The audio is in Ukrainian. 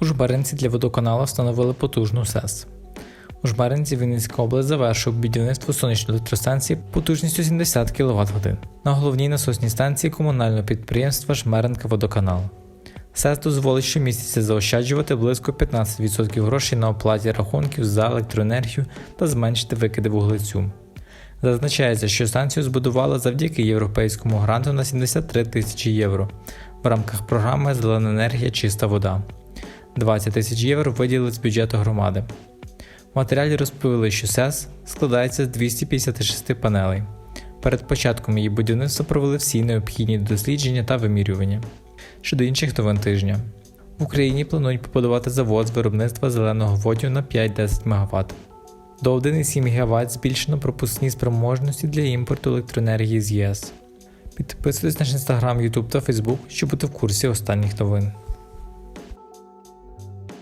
У Жбаринці для водоканалу встановили потужну СЕС. У Жбаринці Вінницька область завершив будівництво сонячної електростанції потужністю 70 кВт годин на головній насосній станції комунального підприємства Жмеренка Водоканал. СЕС дозволить щомісяця заощаджувати близько 15% грошей на оплаті рахунків за електроенергію та зменшити викиди вуглецю. Зазначається, що станцію збудували завдяки європейському гранту на 73 тисячі євро в рамках програми Зелена енергія чиста вода. 20 тисяч євро виділили з бюджету громади. В матеріалі розповіли, що СЕС складається з 256 панелей. Перед початком її будівництва провели всі необхідні дослідження та вимірювання. Щодо інших новин тижня. В Україні планують побудувати завод з виробництва зеленого водню на 5-10 МВт. До 1,7 ГВт збільшено пропускні спроможності для імпорту електроенергії з ЄС. Підписуйтесь на наш інстаграм, Ютуб та Фейсбук, щоб бути в курсі останніх новин.